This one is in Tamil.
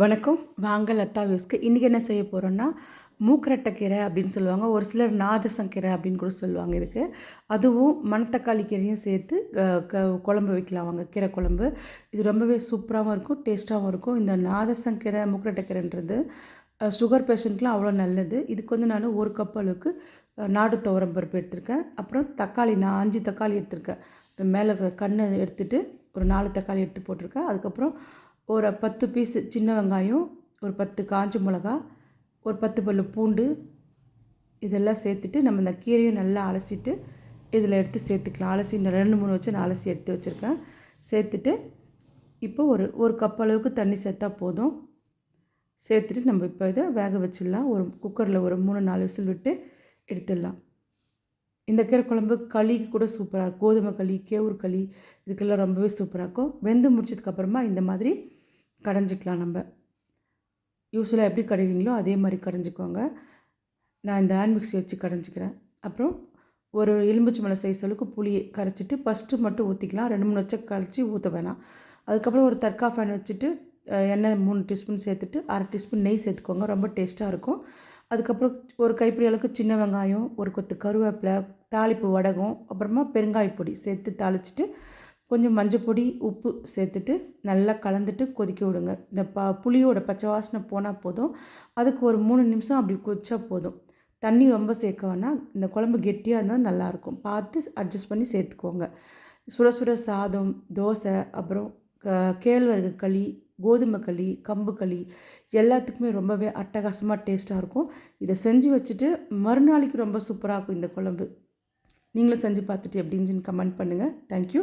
வணக்கம். வாங்க லத்தா வியூஸ்க்கு. இன்றைக்கி என்ன செய்ய போகிறோன்னா மூக்கரட்டைக்கீரை அப்படின்னு சொல்லுவாங்க. ஒரு சிலர் நாதசங்கீரை அப்படின்னு கூட சொல்லுவாங்க இதுக்கு. அதுவும் மணத்தக்காளி கீரையும் சேர்த்து க குழம்பு வைக்கலாம் வாங்க கீரை குழம்பு. இது ரொம்பவே சூப்பராகவும் இருக்கும் டேஸ்ட்டாகவும் இருக்கும். இந்த நாதசங்கீரை மூக்கரட்டைக்கீரைன்றது சுகர் பேஷண்ட்லாம் அவ்வளோ நல்லது. இதுக்கு வந்து நான் ஒரு கப் அளவுக்கு நாடு துவரம் பருப்பு எடுத்திருக்கேன். அப்புறம் தக்காளி நான் அஞ்சு தக்காளி எடுத்திருக்கேன். மேலே இருக்கிற கண்ணை எடுத்துட்டு ஒரு நாலு தக்காளி எடுத்து போட்டிருக்கேன். அதுக்கப்புறம் ஒரு பத்து பீஸு சின்ன வெங்காயம் ஒரு பத்து காஞ்ச மிளகா ஒரு பத்து பல்லு பூண்டு இதெல்லாம் சேர்த்துட்டு நம்ம இந்த கீரையும் நல்லா அலசிட்டு இதில் எடுத்து சேர்த்துக்கலாம். அலசி இந்த ரெண்டு மூணு வச்சு நான் அலசி எடுத்து வச்சுருக்கேன். சேர்த்துட்டு இப்போ ஒரு ஒரு கப் அளவுக்கு தண்ணி சேர்த்தா போதும். சேர்த்துட்டு நம்ம இப்போ இதை வேக வச்சிடலாம். ஒரு குக்கரில் ஒரு மூணு நாலு விசில் விட்டு எடுத்துடலாம். இந்த கீரை குழம்பு களிக்கு கூட சூப்பராக இருக்கும். கோதுமை களி கேவுரு களி இதுக்கெல்லாம் ரொம்பவே சூப்பராக இருக்கும். வெந்து முடிச்சதுக்கப்புறமா இந்த மாதிரி கடைஞ்சிக்கலாம் நம்ம. யூஸ்வலாக எப்படி கடைவீங்களோ அதே மாதிரி கடைஞ்சிக்கோங்க. நான் இந்த ஹேண்ட் மிக்ஸி வச்சு கடைஞ்சிக்கிறேன். அப்புறம் ஒரு எலும்புச்சி மலை சைஸ் அளவுக்கு புளியை கரைச்சிட்டு ஃபஸ்ட்டு மட்டும் ஊற்றிக்கலாம் ரெண்டு மூணு வச்சு கரைச்சி ஊற்ற வேணாம். அதுக்கப்புறம் ஒரு தற்கா ஃபேன் வச்சுட்டு எண்ணெய் மூணு டீஸ்பூன் சேர்த்துட்டு அரை டீஸ்பூன் நெய் சேர்த்துக்கோங்க. ரொம்ப டேஸ்ட்டாக இருக்கும். அதுக்கப்புறம் ஒரு கைப்பிடி அளவுக்கு சின்ன வெங்காயம் ஒரு கொத்து கருவேப்பிலை தாளிப்பு வடகம் அப்புறமா பெருங்காயப்பொடி சேர்த்து தாளிச்சிட்டு கொஞ்சம் மஞ்சப்பொடி உப்பு சேர்த்துட்டு நல்லா கலந்துட்டு கொதிக்க விடுங்க. இந்த ப புளியோட பச்சை வாசனை போனால் போதும். அதுக்கு ஒரு மூணு நிமிஷம் அப்படி கொதிச்சா போதும். தண்ணி ரொம்ப சேர்க்க வேணாம். இந்த குழம்பு கெட்டியாக இருந்தால் நல்லாயிருக்கும். பார்த்து அட்ஜஸ்ட் பண்ணி சேர்த்துக்கோங்க. சுட சுட சாதம் தோசை அப்புறம் க- கேழ்வரகு களி கோதுமை களி கம்பு களி எல்லாத்துக்குமே ரொம்பவே அட்டகாசமாக டேஸ்ட்டாக இருக்கும். இதை செஞ்சு வச்சுட்டு மறுநாளைக்கு ரொம்ப சூப்பராக இருக்கும் இந்த குழம்பு. நீங்களும் செஞ்சு பார்த்துட்டு எப்படின்னு கமெண்ட் பண்ணுங்கள் தேங்க்யூ